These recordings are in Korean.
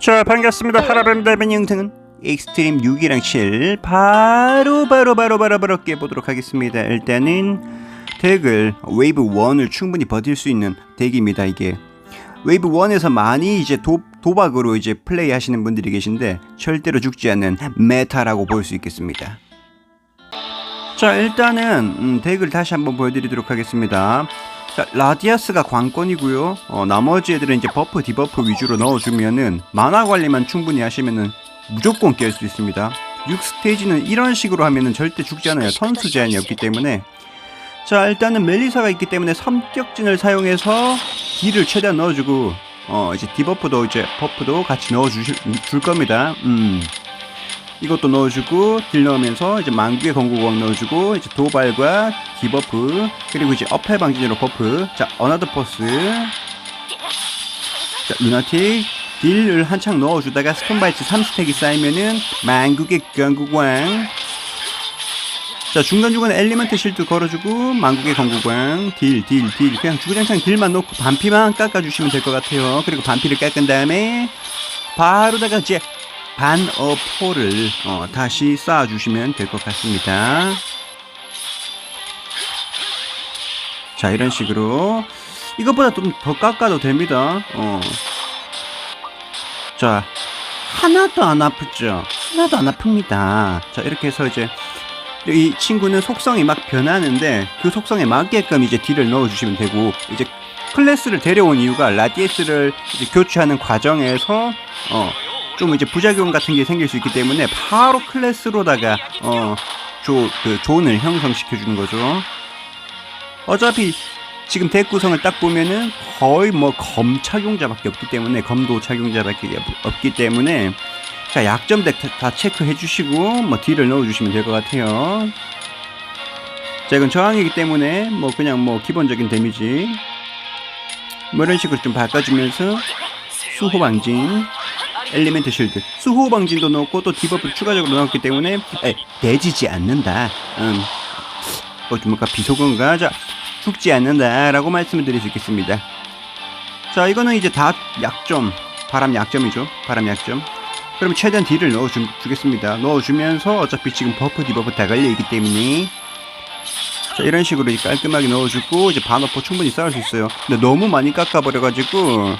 자 반갑습니다. 하라뱀 달변 영상은 익스트림 6이랑 7 바로 바로 바로 바로 바로 깨보도록 하겠습니다. 일단은 덱을 웨이브 1을 충분히 버틸 수 있는 덱입니다 이게. 웨이브 1에서 많이 이제 도, 도박으로 이제 플레이 하시는 분들이 계신데 절대로 죽지 않는 메타라고 볼 수 있겠습니다. 자 일단은 음, 덱을 다시 한번 보여드리도록 하겠습니다 자, 라디아스가 관건이고요. 어, 나머지 애들은 이제 버프, 디버프 위주로 넣어주면은 만화 관리만 충분히 하시면은 무조건 깰 수 있습니다. 6스테이지는 이런 식으로 하면은 절대 죽지 않아요. 턴수 제한이 없기 때문에. 자, 일단은 멜리사가 있기 때문에 삼격진을 사용해서 딜을 최대한 넣어주고, 어, 이제 디버프도 이제 버프도 같이 넣어주실, 줄 겁니다. 음. 이것도 넣어주고 딜 넣으면서 이제 만구의 건국왕 넣어주고 이제 도발과 디버프 그리고 이제 어패 방진으로 버프. 자 어나더 포스 자 루나틱 딜을 한창 넣어주다가 스톤바이트 3스택이 쌓이면은 만국의 건국왕 자 중간중간에 엘리먼트 실드 걸어주고 만국의 건국왕 딜 딜 딜. 그냥 주구장창 딜만 넣고 반피만 깎아주시면 될 것 같아요. 그리고 반피를 깎은 다음에 바로다가 이제 반어포를 어, 다시 쌓아주시면 될 것 같습니다. 자 이런 식으로 이것보다 좀 더 깎아도 됩니다. 어. 자 하나도 안 아프죠? 하나도 안 아픕니다. 자 이렇게 해서 이제 이 친구는 속성이 막 변하는데 그 속성에 맞게끔 이제 딜을 넣어주시면 되고 이제 클래스를 데려온 이유가 라디에스를 교체하는 과정에서 어, 좀 이제 부작용 같은 게 생길 수 있기 때문에 바로 클래스로다가 어, 조, 그 존을 형성시켜 주는 거죠. 어차피 지금 덱 구성을 딱 보면은 거의 뭐 검 착용자밖에 없기 때문에 검도 착용자밖에 없기 때문에 자 약점 덱 다 체크해 주시고 뭐 딜을 넣어 주시면 될 것 같아요. 자 이건 저항이기 때문에 뭐 그냥 뭐 기본적인 데미지 뭐 이런 식으로 좀 바꿔주면서 수호 방진 엘리멘트 실드. 수호 방진도 넣고 또 디버프 추가적으로 넣었기 때문에 에, 내지지 않는다. 음. 어, 좀 뭔가 비속어인가? 자 죽지 않는다라고 말씀을 드릴 수 있겠습니다. 자 이거는 이제 다 약점 바람 약점이죠. 바람 약점. 그럼 최대한 딜을 넣어주겠습니다. 넣어주면서 어차피 지금 버프 디버프 다 걸려있기 때문에. 자 이런 식으로 깔끔하게 넣어주고 이제 반어포 충분히 쌓을 수 있어요. 근데 너무 많이 깎아버려가지고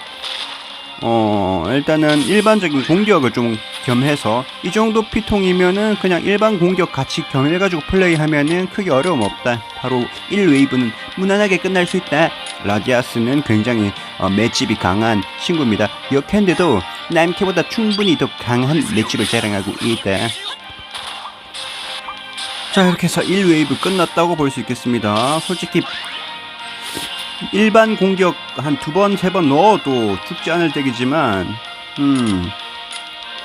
어 일단은 일반적인 공격을 좀 겸해서 이 정도 피통이면은 그냥 일반 공격 같이 겸해가지고 플레이하면은 크게 어려움 없다. 바로 1웨이브는 무난하게 끝날 수 있다. 라디아스는 굉장히 어, 맷집이 강한 친구입니다. 역캔데도 남캐보다 충분히 더 강한 맷집을 자랑하고 있다. 자 이렇게 해서 1웨이브 끝났다고 볼 수 있겠습니다. 솔직히 일반 공격 한 두 번, 세 번 넣어도 죽지 않을 덱이지만, 음,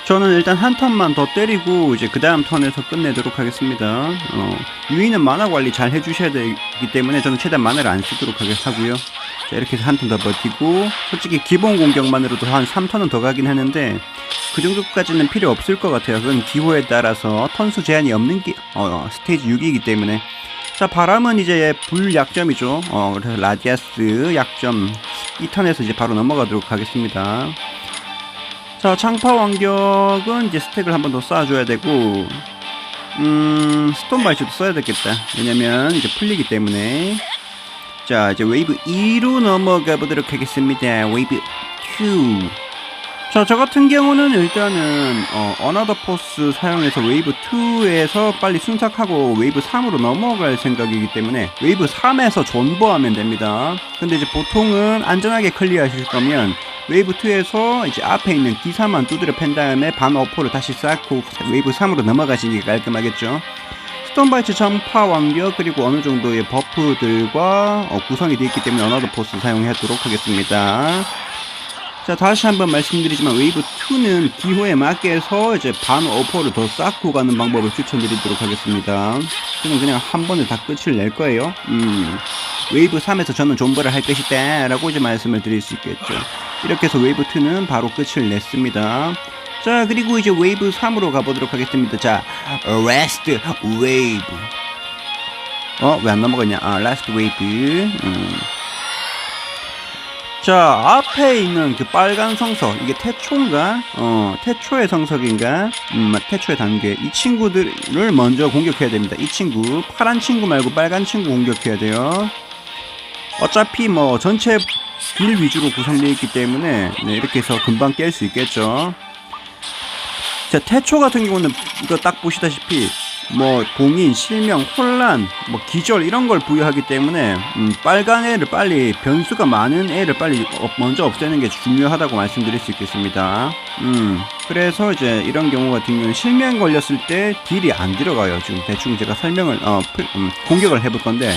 저는 일단 한 턴만 더 때리고, 이제 그 다음 턴에서 끝내도록 하겠습니다. 어, 유인은 만화 관리 잘 해주셔야 되기 때문에 저는 최대한 만화를 안 쓰도록 하겠고요. 자, 이렇게 해서 한 턴 더 버티고, 솔직히 기본 공격만으로도 한 3턴은 더 가긴 하는데, 그 정도까지는 필요 없을 것 같아요. 그건 기호에 따라서 턴수 제한이 없는 게, 어, 스테이지 6이기 때문에. 자 바람은 이제 불약점이죠. 어 그래서 라디아스 약점 2턴에서 이제 바로 넘어가도록 하겠습니다. 자 창파 완격은 이제 스택을 한 번 더 쌓아줘야 되고 음 스톤 발치도 써야 되겠다. 왜냐면 이제 풀리기 때문에. 자 이제 웨이브 2로 넘어가 보도록 하겠습니다. 웨이브 2 자, 저 같은 경우는 일단은 어, 어나더 포스 사용해서 웨이브 2에서 빨리 순삭하고 웨이브 3으로 넘어갈 생각이기 때문에 웨이브 3에서 존버하면 됩니다. 근데 이제 보통은 안전하게 클리어하실 거면 웨이브 2에서 이제 앞에 있는 기사만 두드려 팬 다음에 반 어포를 다시 쌓고 웨이브 3으로 넘어가시는 게 깔끔하겠죠. 스톤바이츠 전파 완벽 그리고 어느 정도의 버프들과 어, 구성이 되어 있기 때문에 어나더 포스 사용하도록 하겠습니다. 자 다시 한번 말씀드리지만 웨이브 2는 기호에 맞게서 이제 반 어퍼를 더 쌓고 가는 방법을 추천드리도록 하겠습니다. 저는 그냥 한 번에 다 끝을 낼 거예요. 음, 웨이브 3에서 저는 존버를 할 것이다 라고 이제 말씀을 드릴 수 있겠죠. 이렇게 해서 웨이브 2는 바로 끝을 냈습니다. 자 그리고 이제 웨이브 3으로 가보도록 하겠습니다. 자 라스트 웨이브 어왜 안 넘어갔냐? 아 라스트 웨이브 음. 자 앞에 있는 그 빨간 성석 이게 태초인가? 어 태초의 성석인가? 음 태초의 단계. 이 친구들을 먼저 공격해야 됩니다. 이 친구 파란 친구 말고 빨간 친구 공격해야 돼요. 어차피 뭐 전체 빌 위주로 구성되어 있기 때문에 네, 이렇게 해서 금방 깰 수 있겠죠. 자 태초 같은 경우는 이거 딱 보시다시피 뭐 봉인, 실명, 혼란, 뭐 기절 이런 걸 부여하기 때문에 음, 빨간 애를 빨리 변수가 많은 애를 빨리 어- 먼저 없애는 게 중요하다고 말씀드릴 수 있겠습니다. 음 그래서 이제 이런 경우 같은 경우는 실명 걸렸을 때 딜이 안 들어가요. 지금 대충 제가 설명을 어 풀- 음, 공격을 해볼 건데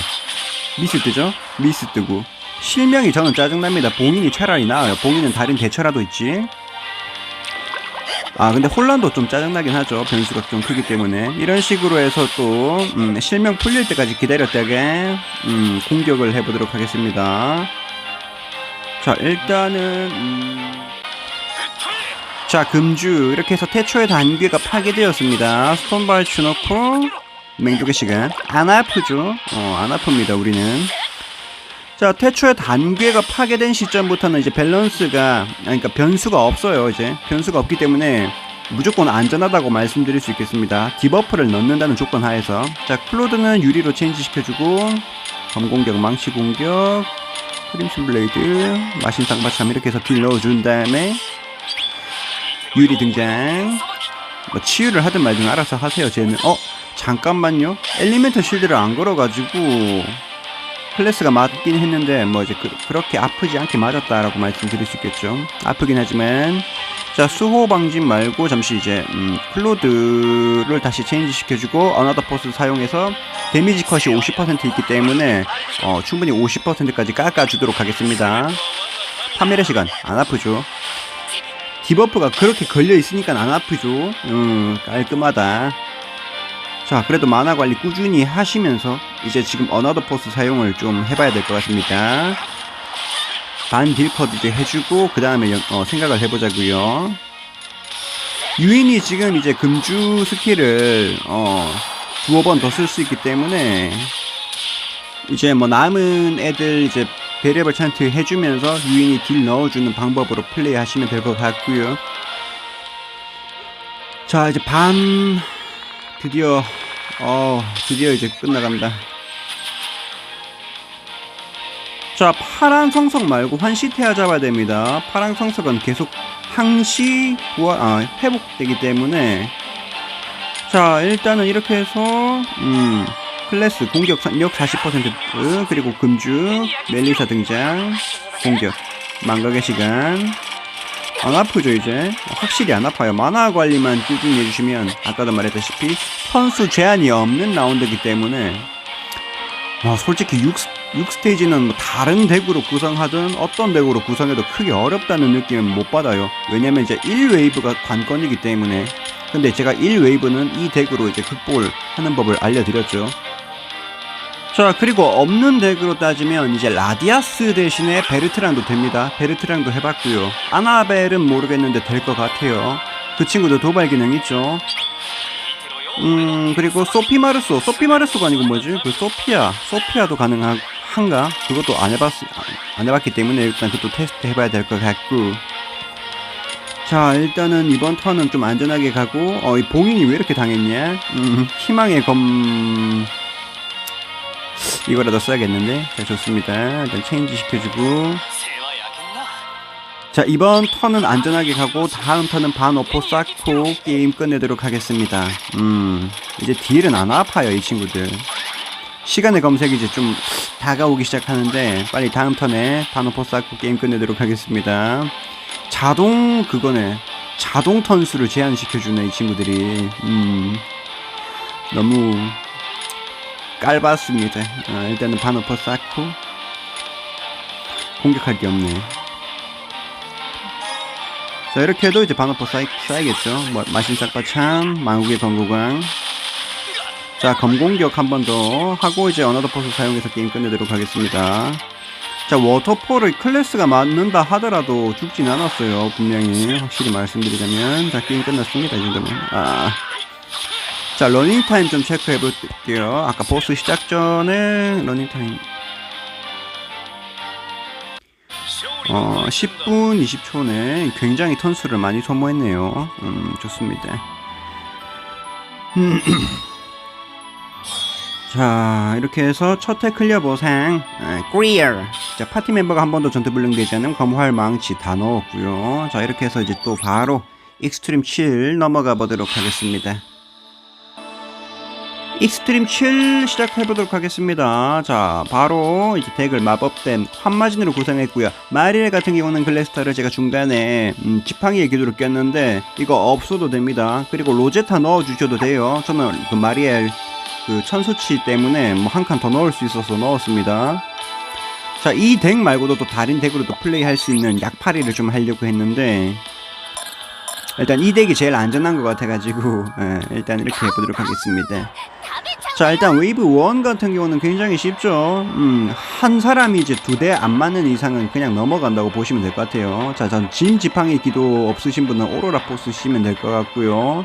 미스 뜨죠? 미스 뜨고 실명이 저는 짜증납니다. 봉인이 차라리 나아요. 봉인은 다른 대처라도 있지. 아 근데 혼란도 좀 짜증나긴 하죠. 변수가 좀 크기 때문에. 이런 식으로 해서 또 음, 실명 풀릴 때까지 기다렸다가 음, 공격을 해보도록 하겠습니다. 자 일단은 음, 자 금주. 이렇게 해서 태초의 단계가 파괴되었습니다. 스톤발치 넣고 맹독의 시간. 안 아프죠? 어, 안 아픕니다 우리는 자, 태초의 단계가 파괴된 시점부터는 이제 밸런스가, 그러니까 변수가 없어요, 이제. 변수가 없기 때문에 무조건 안전하다고 말씀드릴 수 있겠습니다. 디버프를 넣는다는 조건 하에서. 자, 클로드는 유리로 체인지 시켜주고, 검공격, 망치 공격, 크림슨 블레이드, 마신 상바참 이렇게 해서 딜 넣어준 다음에, 유리 등장. 뭐, 치유를 하든 말든 알아서 하세요, 쟤는. 어? 잠깐만요. 엘리멘트 실드를 안 걸어가지고, 클래스가 맞긴 했는데 뭐 이제 그, 렇게 아프지 않게 맞았다라고 말씀드릴 수 있겠죠. 아프긴 하지만 자 수호 방진 말고 잠시 이제 음, 클로드를 다시 체인지 시켜주고 어나더 포스 사용해서 데미지 컷이 50% 있기 때문에 어, 충분히 50%까지 깎아주도록 하겠습니다. 파멸의 시간 안 아프죠. 디버프가 그렇게 걸려 있으니까 안 아프죠. 음 깔끔하다. 자, 그래도 만화 관리 꾸준히 하시면서 이제 지금 어나더 포스 사용을 좀 해봐야 될 것 같습니다. 반 이제 해주고 그 다음에 어, 생각을 해보자고요. 유인이 지금 이제 금주 스킬을 어, 두어 번 더 쓸 수 있기 때문에 이제 뭐 남은 애들 이제 베리얼 찬트 해주면서 유인이 딜 넣어주는 방법으로 플레이하시면 될 것 같고요. 자, 이제 밤 드디어 어 드디어 이제 끝나간다. 자 파란 성석 말고 환시태아 잡아야 됩니다. 파란 성석은 계속 항시 부활 아 회복되기 때문에. 자 일단은 이렇게 해서 음 클래스 공격 력 40% 그리고 금주 멜리사 등장 공격. 망각의 시간 안 아프죠 이제? 확실히 안 아파요. 만화 관리만 꾸준히 해주시면 아까도 말했다시피 선수 제한이 없는 라운드이기 때문에 와 솔직히 6, 6스테이지는 뭐 다른 덱으로 구성하든 어떤 덱으로 구성해도 크게 어렵다는 느낌은 못 받아요. 왜냐면 이제 1웨이브가 관건이기 때문에. 근데 제가 1웨이브는 이 덱으로 이제 극복을 하는 법을 알려드렸죠 자 그리고 없는 덱으로 따지면 이제 라디아스 대신에 베르트랑도 됩니다. 베르트랑도 해봤고요. 아나벨은 모르겠는데 될 것 같아요. 그 친구도 도발 기능 있죠. 음 그리고 소피마르소. 소피마르소가 아니고 뭐지? 그 소피아. 소피아도 가능한가? 그것도 안 해봤 안 해봤기 때문에 일단 그것도 테스트 해봐야 될 것 같고. 자 일단은 이번 턴은 좀 안전하게 가고 어이 봉인이 왜 이렇게 당했냐? 음 희망의 검 이거라도 써야겠는데? 자 좋습니다. 일단 체인지 시켜주고. 자 이번 턴은 안전하게 가고 다음 턴은 반오포 쌓고 게임 끝내도록 하겠습니다. 음 이제 딜은 안 아파요 이 친구들. 시간의 검색이 이제 좀 다가오기 시작하는데 빨리 다음 턴에 반오포 쌓고 게임 끝내도록 하겠습니다. 자동 그거네. 자동 턴수를 제한시켜주네 이 친구들이. 음 너무 깔봤습니다. 아, 일단은 반오퍼 쌓고 공격할 게 없네. 자 이렇게 해도 이제 반어퍼 쌓이, 쌓이겠죠. 뭐, 마신 싹바참 망국의 번구강 자 검공격 한 번 더 하고 이제 어나더 포스 사용해서 게임 끝내도록 하겠습니다. 자 워터폴을 클래스가 맞는다 하더라도 죽진 않았어요 분명히. 확실히 말씀드리자면. 자 게임 끝났습니다 이 정도면. 아. 자 러닝타임 좀 체크해 볼게요 아까 보스 시작 전에 러닝타임 어, 10분 20초 내 굉장히 턴수를 많이 소모했네요. 음, 좋습니다. 음. 자, 이렇게 해서 첫회 클리어 보상, 클리어. 자, 파티 멤버가 한 번도 전투 불능되지 않은 검활 망치 다 넣었고요. 자, 이렇게 해서 이제 또 바로 익스트림 7 넘어가 보도록 하겠습니다. 익스트림 7 시작해 보도록 하겠습니다. 자, 바로 이제 덱을 마법댐 환마진으로 구성했고요. 마리엘 같은 경우는 글래스타를 제가 중간에 음, 지팡이의 기도를 꼈는데 이거 없어도 됩니다. 그리고 로제타 넣어 주셔도 돼요. 저는 그 마리엘 그 천수치 때문에 뭐 한 칸 더 넣을 수 있어서 넣었습니다. 자, 이 덱 말고도 또 다른 덱으로도 플레이할 수 있는 약파리를 좀 하려고 했는데 일단 이 덱이 제일 안전한 것 같아가지고 예, 일단 이렇게 해보도록 하겠습니다. 자 일단 웨이브 1 같은 경우는 굉장히 쉽죠. 음, 한 사람이 이제 두 대 안 맞는 이상은 그냥 넘어간다고 보시면 될 것 같아요. 자전 진 지팡이 기도 없으신 분은 오로라 포 쓰시면 될 것 같고요.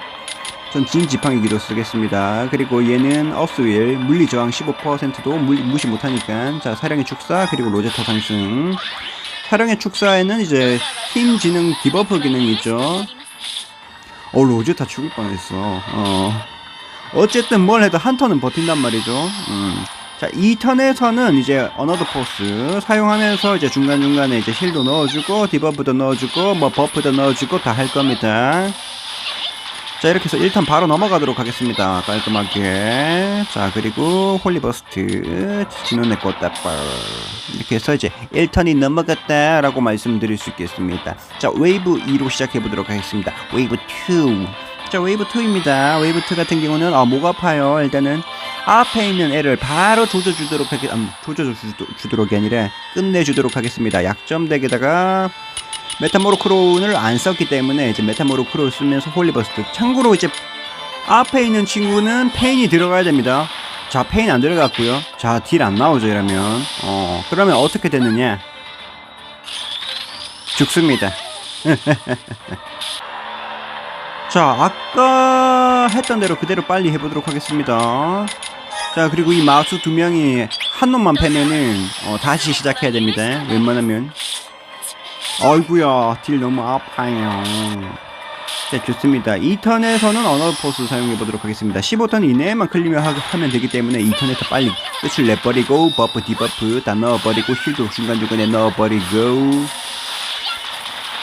전 진 지팡이 기도 쓰겠습니다. 그리고 얘는 어스윌 물리 저항 15%도 물, 무시 못하니까. 자 사령의 축사 그리고 로제타 상승. 사령의 축사에는 이제 힘 지능 디버프 기능이 있죠. 어 로제타 죽을 뻔했어. 어 어쨌든 뭘 해도 한 턴은 버틴단 말이죠. 음. 자, 이 턴에서는 이제 어너더 포스 사용하면서 이제 중간중간에 이제 힐도 넣어주고 디버프도 넣어주고 뭐 버프도 넣어주고 다 할 겁니다. 자, 이렇게 해서 1턴 바로 넘어가도록 하겠습니다. 깔끔하게. 자, 그리고 홀리버스트, 진원의 꽃다발. 이렇게 해서 이제 1턴이 넘어갔다라고 말씀드릴 수 있겠습니다. 자, 웨이브 2로 시작해 보도록 하겠습니다. 웨이브 2. 자 웨이브 2입니다. 웨이브 2 같은 경우는 아, 목 아파요 일단은 앞에 있는 애를 바로 조져주도록 하겠 음, 조져주도록이 아니라 끝내주도록 하겠습니다. 약점 덱에다가 메타모로크론을 안 썼기 때문에 이제 메타모로크론을 쓰면서 홀리버스트. 참고로 이제 앞에 있는 친구는 페인이 들어가야 됩니다. 자 페인 안 들어갔고요. 자 딜 안 나오죠 이러면. 어 그러면 어떻게 되느냐? 죽습니다 자 아까 했던 대로 그대로 빨리 해보도록 하겠습니다. 자 그리고 이 마우스 두 명이 한 놈만 패면은 어, 다시 시작해야 됩니다. 웬만하면. 어이구야 딜 너무 아파요. 자 좋습니다. 2턴에서는 언어포스 사용해보도록 하겠습니다. 15턴 이내에만 클리어 하면 되기 때문에 2턴에서 빨리 끝을 내버리고 버프 디버프 다 넣어버리고 힐도 중간중간에 넣어버리고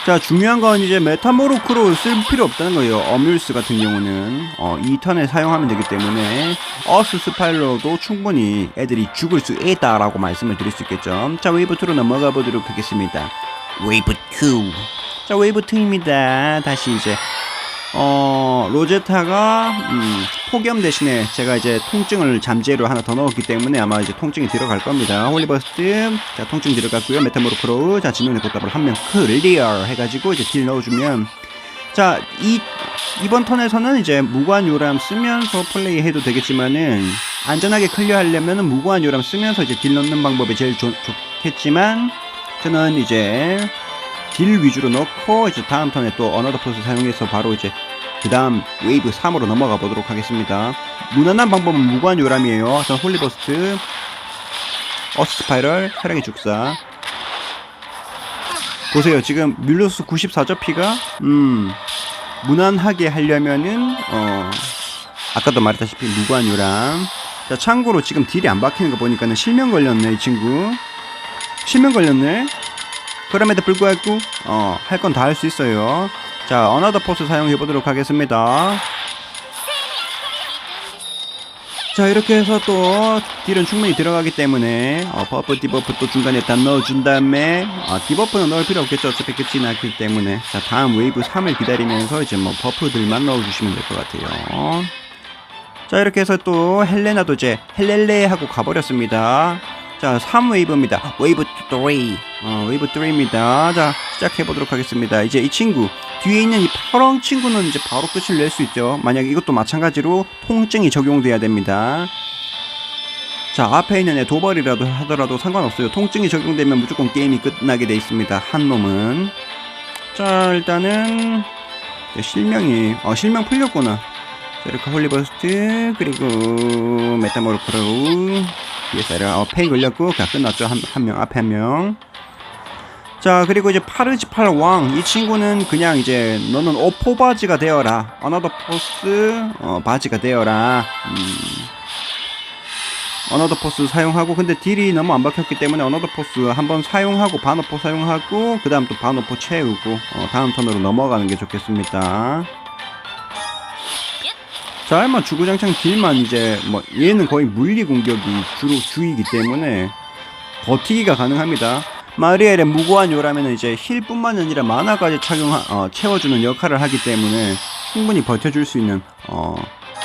자 중요한 건 이제 메타모로크로 쓸 필요 없다는 거예요. 어뮬스 같은 경우는. 어, 2턴에 사용하면 되기 때문에 어스 스파일러도 충분히 애들이 죽을 수 있다 라고 말씀을 드릴 수 있겠죠. 자 웨이브 2로 넘어가 보도록 하겠습니다. 웨이브 2자 웨이브 2입니다. 다시 이제 어 로제타가 음, 폭염 대신에 제가 이제 통증을 잠재로 하나 더 넣었기 때문에 아마 이제 통증이 들어갈 겁니다. 홀리버스트 자 통증 들어갔고요. 메타모로크로 자 진영의 꽃답을 한명 클리어 해가지고 이제 딜 넣어주면 자 이 이번 턴에서는 이제 무관 요람 쓰면서 플레이해도 되겠지만은 안전하게 클리어하려면은 무관 요람 쓰면서 이제 딜 넣는 방법이 제일 좋, 좋겠지만 저는 이제 딜 위주로 넣고 이제 다음 턴에 또 어너더 포스 사용해서 바로 이제 그 다음 웨이브 3으로 넘어가 보도록 하겠습니다. 무난한 방법은 무관 요람이에요. 전 홀리버스트 어스 스파이럴 사랑의 죽사. 보세요. 지금 뮬로스 94죠 피가? 음 무난하게 하려면은 어 아까도 말했다시피 무관 요람. 자 참고로 지금 딜이 안 박히는 거 보니까는 실명 걸렸네 이 친구. 실명 걸렸네. 그럼에도 불구하고 어, 할 건 다 할 수 있어요. 자, 어나더 포스 사용해 보도록 하겠습니다. 자 이렇게 해서 또 딜은 충분히 들어가기 때문에 어, 버프 디버프 또 중간에 다 넣어준 다음에 어, 디버프는 넣을 필요 없겠죠. 어차피 끝이 났기 때문에. 자 다음 웨이브 3을 기다리면서 이제 뭐 버프들만 넣어주시면 될 것 같아요. 자 이렇게 해서 또 헬레나도 이제 헬렐레 하고 가버렸습니다 자, 3웨이브입니다. 웨이브 3. 어, 웨이브 3입니다. 자, 시작해 보도록 하겠습니다. 이제 이 친구, 뒤에 있는 이 파랑 친구는 이제 바로 끝을 낼 수 있죠. 만약 이것도 마찬가지로 통증이 적용돼야 됩니다. 자, 앞에 있는 애 도발이라도 하더라도 상관없어요. 통증이 적용되면 무조건 게임이 끝나게 돼 있습니다. 한 놈은. 자, 일단은, 실명이, 어, 실명 풀렸구나. 자, 이렇게 홀리버스트, 그리고 메타모르크로, 뒤 에 사이라 어, 페이 걸렸고 자 끝났죠. 한 명 앞에 한 명. 자 그리고 이제 파르지팔 왕. 이 친구는 그냥 이제 너는 오포 바지가 되어라. 어나더 포스 어, 바지가 되어라. 음. 어너더 포스 사용하고 근데 딜이 너무 안 박혔기 때문에 어너더 포스 한번 사용하고 반오포 사용하고 그 다음 또 반오포 채우고 어, 다음 턴으로 넘어가는 게 좋겠습니다 자 할만 주구장창 딜만 이제 뭐 얘는 거의 물리 공격이 주로 주이기 때문에 버티기가 가능합니다 마리엘의 무고한 요라면 이제 힐뿐만 아니라 만화까지 착용 어, 채워주는 역할을 하기 때문에 충분히 버텨줄 수 있는 어,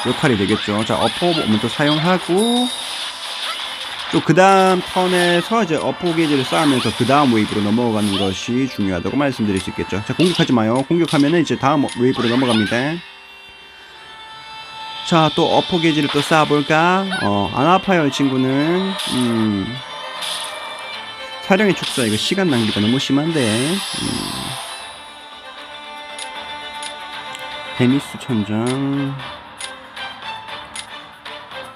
역할이 되겠죠 자 어퍼 먼저 사용하고 또 그 다음 턴에서 이제 어포 게이지를 쌓으면서 그 다음 웨이브로 넘어가는 것이 중요하다고 말씀드릴 수 있겠죠. 자, 공격하지 마요. 공격하면은 이제 다음 웨이브로 넘어갑니다. 자, 또 어포 게이지를 또 쌓아볼까? 어, 안 아파요, 이 친구는. 음. 사령의 축사, 이거 시간 낭비가 너무 심한데. 음. 데미스 천장.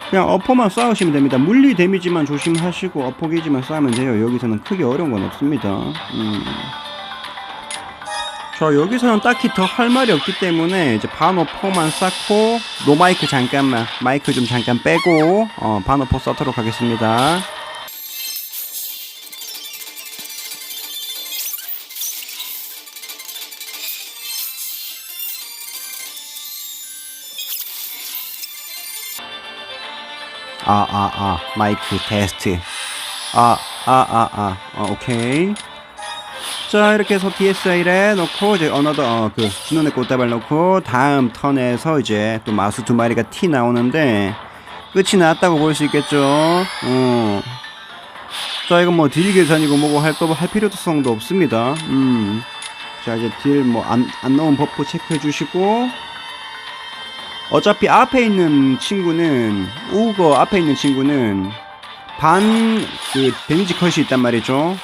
그냥 어퍼만 싸우시면 됩니다. 물리 데미지만 조심하시고 어퍼 게이지만 싸우면 돼요. 여기서는 크게 어려운 건 없습니다. 음. 저 여기서는 딱히 더 할 말이 없기 때문에 이제 반어퍼만 쌓고 노마이크 잠깐만 마이크 좀 잠깐 빼고 어, 반어퍼 쌓도록 하겠습니다. 아, 아, 아, 마이크 테스트. 아, 아, 아, 아, 어, 오케이. 자, 이렇게 해서 DSI를 넣고, 이제 어너더, 어, 그, 진원의 꽃다발 넣고, 다음 턴에서 이제 또 마수 두 마리가 티 나오는데, 끝이 났다고 볼 수 있겠죠. 어. 자, 이건 뭐 딜 계산이고 뭐고 할 거, 할 필요성도 없습니다. 음. 자, 이제 딜 뭐, 안, 안 넣은 버프 체크해 주시고, 어차피 앞에 있는 친구는 우거 앞에 있는 친구는 반 그 데미지 컷이 있단 말이죠.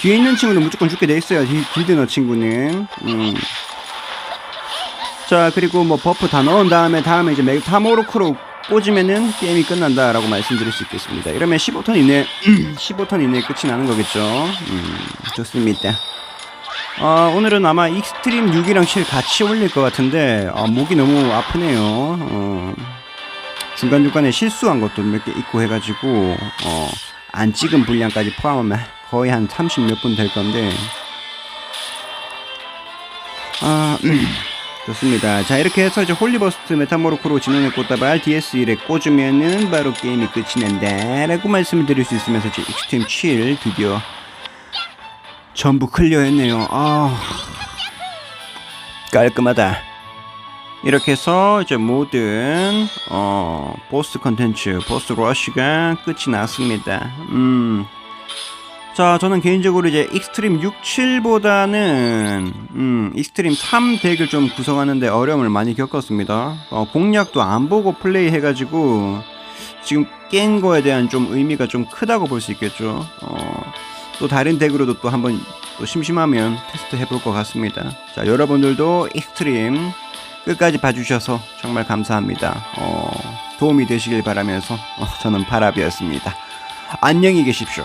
뒤에 있는 친구는 무조건 죽게 돼 있어요. 이 길드너 친구는. 음. 자 그리고 뭐 버프 다 넣은 다음에 다음에 이제 메타모로크로 꽂으면은 게임이 끝난다라고 말씀드릴 수 있겠습니다. 이러면 15턴 이내 15턴 이내에 끝이 나는 거겠죠. 음, 좋습니다. 어, 오늘은 아마 익스트림 6이랑 7 같이 올릴 것 같은데 어, 목이 너무 아프네요. 어, 중간중간에 실수한 것도 몇 개 있고 해가지고 어, 안 찍은 분량까지 포함하면 거의 한 30 몇 분 될 건데 아, 음, 좋습니다. 자 이렇게 해서 이제 홀리버스트 메타모로크로 진행의 꽃다발 DS1에 꽂으면은 바로 게임이 끝이 난다 라고 말씀을 드릴 수 있으면서 이제 익스트림 7 드디어 전부 클리어 했네요. 아 깔끔하다. 이렇게 해서 이제 모든 어 보스 컨텐츠, 보스 러쉬가 끝이 났습니다. 음. 자, 저는 개인적으로 이제 익스트림 6, 7보다는 음, 익스트림 3 덱을 좀 구성하는데 어려움을 많이 겪었습니다. 어, 공략도 안 보고 플레이 해가지고 지금 깬 거에 대한 좀 의미가 좀 크다고 볼 수 있겠죠. 어, 또 다른 덱으로도 또 한번 또 심심하면 테스트 해볼 것 같습니다. 자, 여러분들도 익스트림 끝까지 봐주셔서 정말 감사합니다. 어, 도움이 되시길 바라면서 어, 저는 바라비였습니다. 안녕히 계십시오.